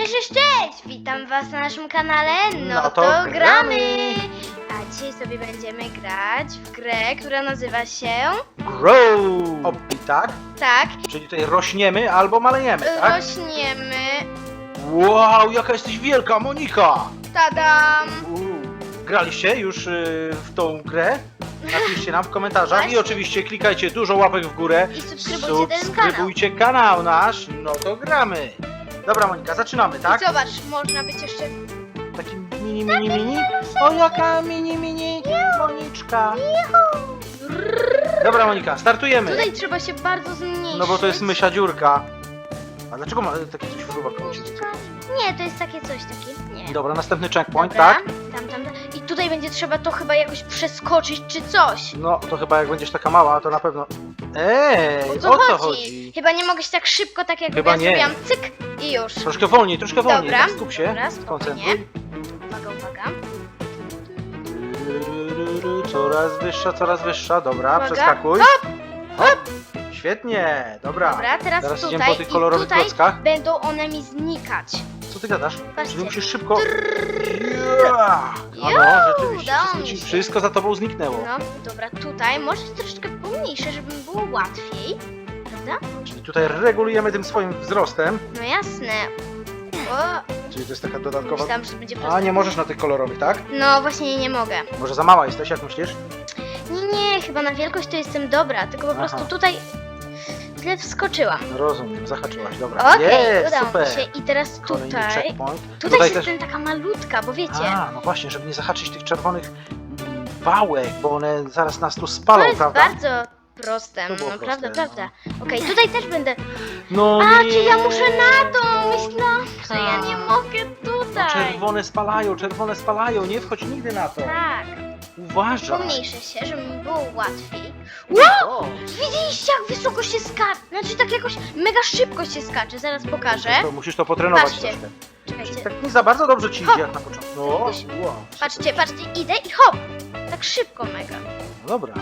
Cześć, cześć, cześć! Witam was na naszym kanale No, No to, to gramy! gramy. A dzisiaj sobie będziemy grać w grę, która nazywa się... Grow! Hobby, tak? Tak, Czyli tutaj rośniemy albo malejemy, tak? rośniemy... Wow, jaka jesteś wielka, Monika! Tadam! Uuu. Graliście już y, w tą grę? Napiszcie nam w komentarzach i Właśnie. oczywiście klikajcie dużo łapek w górę. I subskrybujcie ten kanał. Subskrybujcie kanał nasz, no to gramy. Dobra Monika, zaczynamy, tak? I zobacz, można być jeszcze... Taki mini, mini, mini. O, jaka mini, mini Moniczka. Dobra Monika, startujemy. Tutaj trzeba się bardzo zmniejszyć. No bo to jest mysia dziurka. A dlaczego ma takie coś fruwa ciebie? Nie, to jest takie coś takie. Nie. Dobra, następny checkpoint, Dobra, tak? Tam, tam, tam. I tutaj będzie trzeba to chyba jakoś przeskoczyć czy coś. No, to chyba jak będziesz taka mała, to na pewno... Ej, O co, chodzi? Chyba nie mogę się tak szybko, tak jak Chyba ja nie. zrobiłam cyk i już. Troszkę wolniej, troszkę wolniej. Dobra, Tak, skup się, dobra, spokojnie. koncentruj. Uwaga, uwaga. Coraz wyższa, coraz wyższa. Dobra, Uwaga. przeskakuj. Hop! Świetnie, dobra. Dobra, teraz, Teraz idziemy tutaj po tych kolorowych i tutaj klockach. będą one mi znikać. Co ty gadasz? Patrzcie. Czyli musisz szybko... Yeah! Ju, No, rzeczywiście, udało wszystko, mi ci, się. wszystko za tobą zniknęło. No, dobra, tutaj może być troszeczkę pomniejsze, żeby mi było łatwiej. Prawda? Czyli tutaj regulujemy tym swoim wzrostem. No jasne. O, Czyli to jest taka dodatkowa... myślałam, że będzie A, nie możesz na tych kolorowych, tak? No właśnie nie mogę. Może za mała jesteś, jak myślisz? Nie, nie, chyba na wielkość to jestem dobra, tylko po Aha. prostu tutaj źle wskoczyłam. No rozumiem, zahaczyłaś, dobra. Okej, Jest, udało super. mi się. I teraz Kolejny tutaj. checkpoint. Tutaj, jestem taka malutka, bo wiecie. A, no właśnie, żeby nie zahaczyć tych czerwonych wałek, bo one zaraz nas tu to spalą, jest prawda? bardzo proste. To było No, proste, prawda, prawda. Okej, tutaj też będę. No A, nie. czy ja muszę na to? Myślałam, że ja nie Tak. mogę No, tutaj. czerwone spalają, czerwone spalają, nie wchodź nigdy na to. Tak. Uważaj. Pomniejszę się, żeby mi było łatwiej. O, Widzieliście, jak wysoko się skacze? Znaczy, tak jakoś mega szybko się skacze. Zaraz pokażę. to musisz to potrenować Patrzcie. troszkę. Czekajcie. Tak nie za bardzo dobrze ci Hop. idzie jak na początku. No, wow. Patrzcie, patrzcie, idę i hop! Tak szybko mega. No dobra.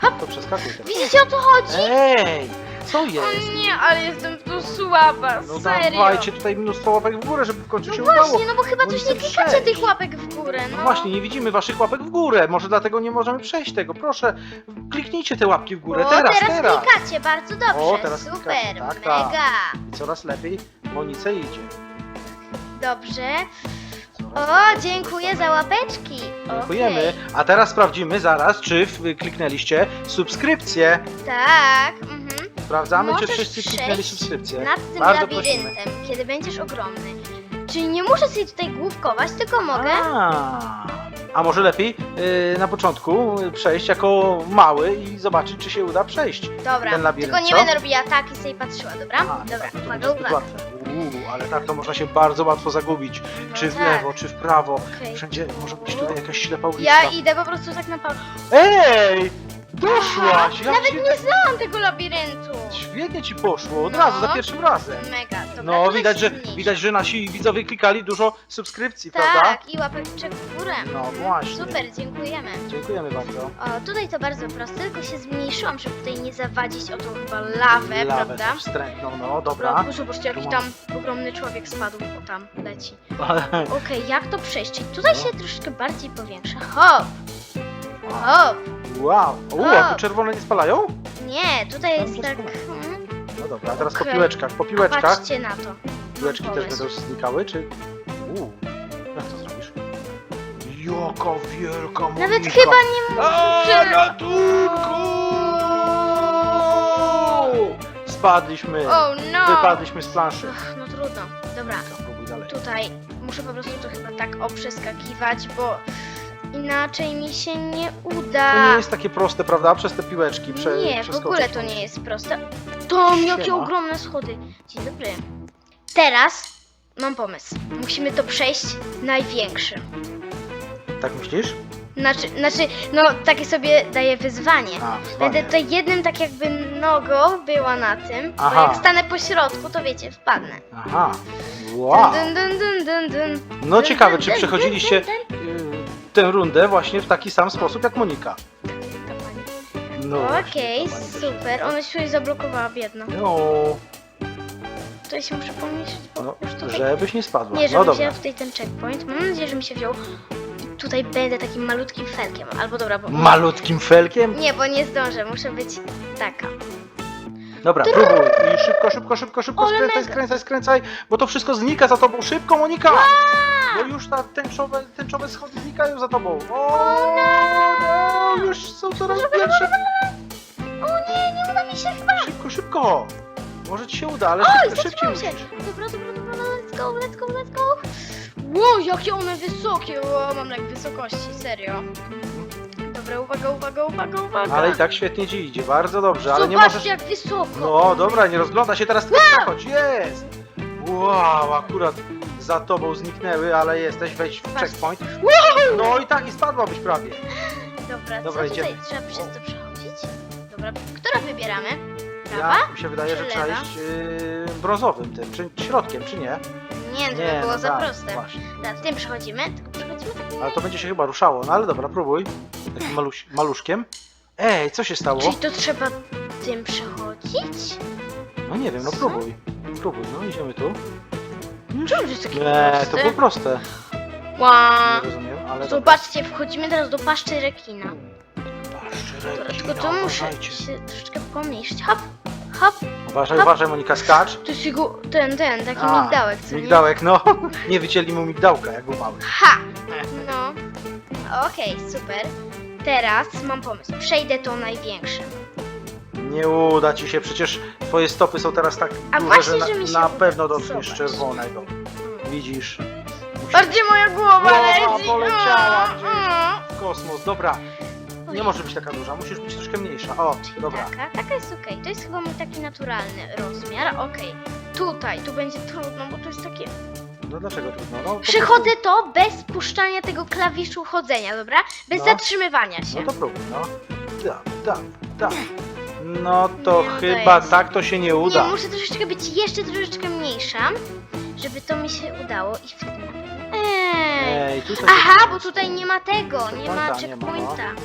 Hop. To przeskakuj teraz. Widzicie o co chodzi? Ej, co O jest? nie, ale jestem tu słaba, No serio. dawajcie tutaj mnóstwo łapek w górę, żeby w końcu No się udało. właśnie, no bo chyba Bo coś nie klikacie przejść. tych łapek w górę, no. No właśnie, nie widzimy waszych łapek w górę. Może dlatego nie możemy przejść tego. Proszę, kliknijcie te łapki w górę. o, teraz, teraz, teraz. klikacie, bardzo dobrze, O, teraz super, klikacie, tak, tak. mega. I coraz lepiej Monice idzie. Dobrze. O, dziękuję za łapeczki. Dziękujemy. Okej. A teraz sprawdzimy zaraz, czy w- kliknęliście subskrypcję. Tak, mhm. Sprawdzamy, czy Możesz wszyscy przejść kliknęli subskrypcję. Nad tym Bardzo prosimy. labiryntem, kiedy będziesz ogromny. Czyli nie muszę sobie tutaj główkować, tylko mogę. A, a może lepiej yy, na początku y, przejść jako mały i zobaczyć, czy się uda przejść. Dobra, ten labirynt, tylko nie co? będę robiła tak i sobie patrzyła, dobra? A, dobra, to uwaga, będzie zbyt uwaga. łatwe. Ale tak to można się bardzo łatwo zagubić. Czy w tak. lewo, czy w prawo. Okej. Wszędzie może być tutaj jakaś ślepa uliczka. Ja idę po prostu tak na pal. Ej! Doszłaś! Jak Nawet nie znałam tego labiryntu. Świetnie ci poszło, od No. razu, za pierwszym razem. Mega, dobra, No, tutaj widać się że, zmniejszy. widać, że nasi widzowie klikali dużo subskrypcji, prawda? Tak, i łapeczek w górę. No właśnie. Super, dziękujemy. Dziękujemy bardzo. O, tutaj to bardzo proste, tylko się zmniejszyłam, żeby tutaj nie zawadzić o tą chyba lawę, Lawę prawda? też wstrętną, no Dobra, zobaczcie, jaki Tu tam ogromny człowiek spadł, o tam leci. Okej, jak to przejść? Czyli tutaj No. się troszeczkę bardziej powiększa. Hop! Hop! Wow. Uuu, O. a tu czerwone nie spalają? Nie, tutaj jest tak... No dobra, a teraz po Okej. piłeczkach, po piłeczkach. Patrzcie na to. Piłeczki też pomysł. będą znikały, czy... Uuu, jak to zrobisz? Jaka wielka Monika! Nawet chyba nie A, muszę... ratunku! Spadliśmy, Oh no! wypadliśmy z planszy. Ach, no trudno. Dobra, dalej. tutaj muszę po prostu to chyba tak oprzeskakiwać, bo inaczej mi się nie uda. To nie jest takie proste, prawda? Przez te piłeczki prze, Nie, w przeskoczyć. ogóle to nie jest proste. To jakie Siema. ogromne schody. Dzień dobry. Teraz mam pomysł. Musimy to przejść największy. Tak myślisz? Znaczy, znaczy, no takie sobie daję wyzwanie. A, Będę tutaj jednym tak jakby nogą była na tym, Aha. bo jak stanę po środku, to wiecie, wpadnę. Aha. Wow. Dun, dun, dun, dun, dun. No Dun, ciekawe, dun, czy dun, przechodziliście dun, dun, y, tę rundę właśnie w taki sam sposób jak Monika. No Okej, właśnie, to pani też super. Ona się zablokowała, biedna. No. tutaj się muszę pomieścić, bo No, już tutaj... żebyś nie spadła. Nie, No żeby dobra. tutaj ten checkpoint. Mam nadzieję, że mi się wziął. I tutaj będę takim malutkim felkiem. Albo dobra, bo... Malutkim felkiem? Nie, bo nie zdążę. Muszę być taka. Dobra, próbuj. I szybko, szybko, szybko, szybko Ale skręcaj, mega. skręcaj, skręcaj, bo to wszystko znika za tobą. Szybko, Monika! Bo już ta tęczowe, tęczowe schody znikają za tobą. O, no, już są coraz większe. O nie, nie uda mi się chyba. Szybko, szybko! Może ci się uda, ale Oj, szybko, szybciej zatrzymał się. musisz. Dobra, dobra, dobra, no, let's go, let's go, let's go. Wow, jakie one wysokie. Wow, mam lek wysokości, serio. Dobra, uwaga, uwaga, uwaga, uwaga. Ale i tak świetnie ci idzie, bardzo dobrze, ale nie możesz... jak wysoko. No dobra, nie rozgląda się teraz, tylko przechodź, jest! Wow, akurat za tobą zniknęły, ale jesteś, wejdź w Patrz. checkpoint. No i tak, i spadłabyś prawie. Dobra, Dobra, co idziemy. tutaj trzeba przez to przechodzić? Dobra, która wybieramy? Prawa? Ja, mi się wydaje, Czy że trzeba lewa? iść yy, brązowym tym, czy środkiem, czy nie? Nie, to by było no za tak, proste. Właśnie. Dobra, tym przechodzimy, tylko. Ale to będzie się chyba ruszało, no ale dobra, próbuj. Takim maluś, maluszkiem. Ej, co się stało? Czyli to trzeba tym przechodzić? No nie wiem, no Co? próbuj. Próbuj, no idziemy tu. Czemu to jest takie Nie, proste? to było proste. Ła. Nie rozumiem, ale. Zobaczcie, wchodzimy teraz do paszczy rekina. Patrzcie, Dobra, rekina, tylko tu muszę się troszeczkę pomniejszyć. Hop, hop. Uważaj, Hop. uważaj, Monika, skacz. To jest jego, ten, ten, taki A, migdałek, co nie? Migdałek, no. Nie wycięli mu migdałka, jak był mały. Ha! No. Okej, super. Teraz mam pomysł. Przejdę to największe. Nie uda ci się, przecież twoje stopy są teraz tak A duże, właśnie, że na, mi się na uda. pewno dotkniesz Zobacz. czerwonego. Widzisz? Musisz Bardziej moja głowa Głowa leci. poleciała gdzieś. a. w kosmos. Dobra, nie może być taka duża, musisz być troszkę mniejsza. O, Czyli dobra. Taka, taka jest okej. To jest chyba mój taki naturalny rozmiar. Okej. Tutaj, tu będzie trudno, bo to jest takie... No dlaczego trudno? No, po Przechodzę to bez puszczania tego klawiszu chodzenia, dobra? Bez No. zatrzymywania się. No to próbuj, no. Tak, tak, tak. No to Nie udaje chyba się. tak to się nie Nie, uda. muszę troszeczkę być jeszcze troszeczkę mniejsza, żeby to mi się udało i wtedy. Eee. Ej, tutaj Aha, jest- bo tutaj nie ma tego, nie ma Checkpointa nie ma, no. checkpointa.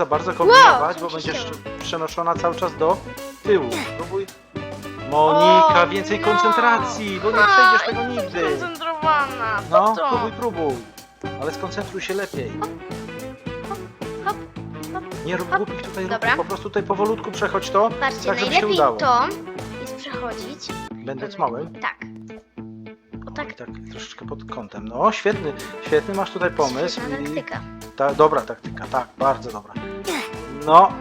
Za bardzo kombinować, co bo będziesz przenoszona cały czas do tyłu. Próbuj. Monika, O, więcej no. koncentracji, bo nie przejdziesz tego nigdy. skoncentrowana. No, próbuj, próbuj. Ale skoncentruj się lepiej. hop, Nie rób hop. głupich tutaj Dobra. po prostu tutaj powolutku przechodź to. Patrzcie, Tak, żeby się najlepiej udało. to jest przechodzić. Będąc małym. Tak. O tak. I tak troszeczkę pod kątem. No, świetny, świetny masz tutaj pomysł. Świetna I- taktyka. Ta, dobra taktyka, tak, bardzo dobra. No,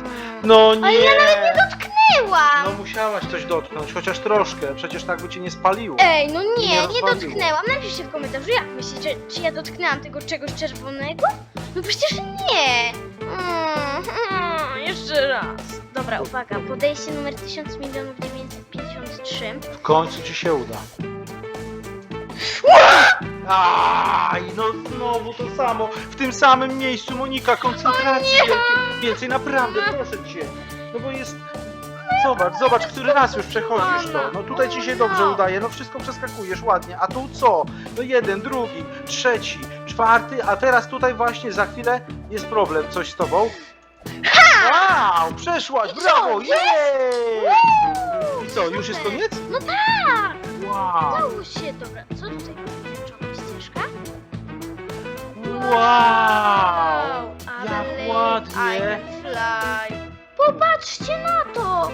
no nie! Ale ja nawet nie dotknęłam! No musiałaś coś dotknąć, chociaż troszkę, przecież tak by cię nie spaliło. Ej, no Nie nie, nie dotknęłam. Napiszcie w komentarzu, jak myślicie, czy ja dotknęłam tego czegoś czerwonego? No przecież nie! Mm, mm, jeszcze raz. Dobra, uwaga, podejście numer 1000 milionów 953. W końcu ci się uda. Aj, no znowu to samo. W tym samym miejscu, Monika, koncentracji wielkiej. Więcej, naprawdę, proszę cię. No bo jest... Zobacz, zobacz, który raz już przechodzisz to. No tutaj ci się dobrze udaje, no wszystko przeskakujesz ładnie. A tu co? No jeden, drugi, trzeci, czwarty, a teraz tutaj właśnie za chwilę jest problem. Coś z tobą? Wow, przeszłaś, brawo, jest? jej! I co, już jest koniec? No tak! Wow, Udało się, dobra. Co tutaj? Wow! ale jak ładnie. I can fly. Popatrzcie na to!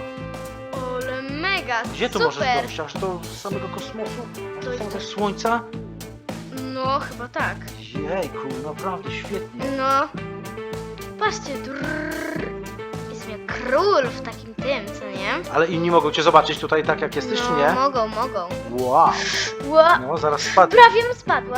Ole mega, Gdzie tu super! możesz dojść? Aż do samego kosmosu? Aż To do jest- samego słońca? No, chyba tak. Jejku, naprawdę świetnie. No. Patrzcie, drrrr. Jestem jak król w takim tym, co nie? Ale inni mogą cię zobaczyć tutaj tak jak jesteś, czy no, nie? mogą, mogą. Wow, Ła, no zaraz spadnie. prawie bym spadła.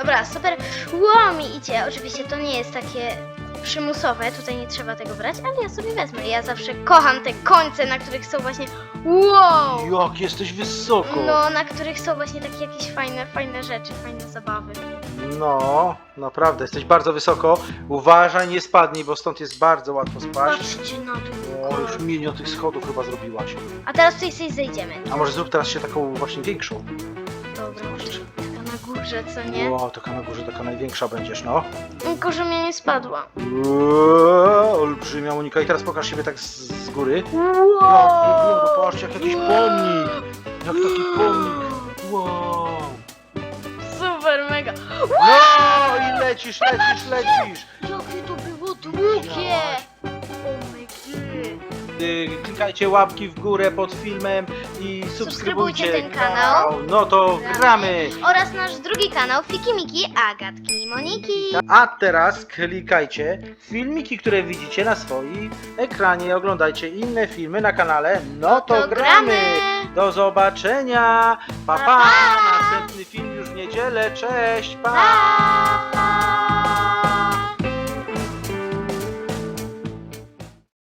Dobra, super. Ło mi idzie. Oczywiście to nie jest takie przymusowe, tutaj nie trzeba tego brać, ale ja sobie wezmę. Ja zawsze kocham te końce, na których są właśnie wow! Jak jesteś wysoko. No, na których są właśnie takie jakieś fajne, fajne rzeczy, fajne zabawy. No, naprawdę, jesteś bardzo wysoko. Uważaj, nie spadnij, bo stąd jest bardzo łatwo spaść. Patrzcie na to. O, już milion tych schodów chyba zrobiłaś. A teraz tutaj sobie zejdziemy. A może zrób teraz się taką właśnie większą. Dobra, na górze. co nie? Wow, taka na górze, taka największa będziesz, no. Tylko, że mnie nie spadła. Uuu, olbrzymia Monika i teraz pokaż siebie tak z, z góry. Jak wygląda, patrzcie, jak jakiś pomnik. Jak taki pomnik. Wow. Super, mega. No i lecisz, lecisz, lecisz. Jakie to było długie! My god. Y, Klikajcie łapki w górę pod filmem i subskrybujcie, ten kanał. No to gramy. Oraz nasz drugi kanał Fiki Miki, Agatki i Moniki. A teraz klikajcie filmiki, które widzicie na swoim ekranie. Oglądajcie inne filmy na kanale. No to, gramy. Do zobaczenia. Pa, Pa, pa. pa. Następny film już w niedzielę. Cześć. pa. Pa!